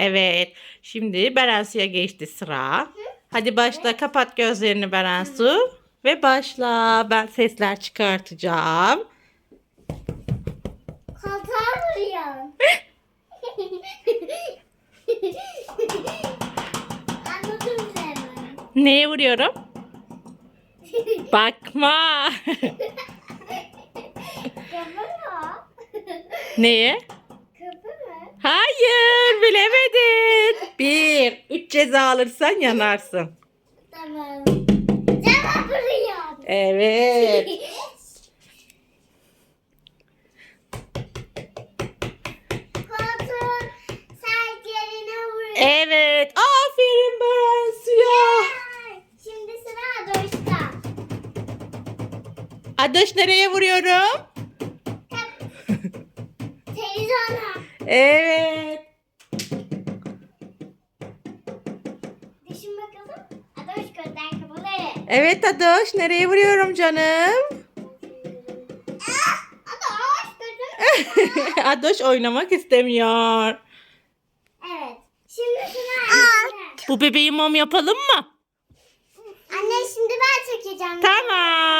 Evet. Şimdi Berensu'ya geçti sıra. Hadi başla. Kapat gözlerini Berensu. Ve başla. Ben sesler çıkartacağım. Anladım seni. Neye vuruyorum? Bakma. Kapı mı? Neye? Kapı mı? Hayır. Ceza alırsan yanarsın. Tamam. Cevap vuruyorsun. Evet. Koltuğun sertlerine vuruyor. Evet. Aferin Berensu'ya. Şimdi sıra Adoş'ta. Adoş nereye vuruyorum? Televizyona. Evet. Evet Adoş nereye vuruyorum canım? Adoş oynamak istemiyor. Evet. Şimdi sıra anne. Bu bebeği mom yapalım mı? Anne şimdi ben çekeceğim. Tamam.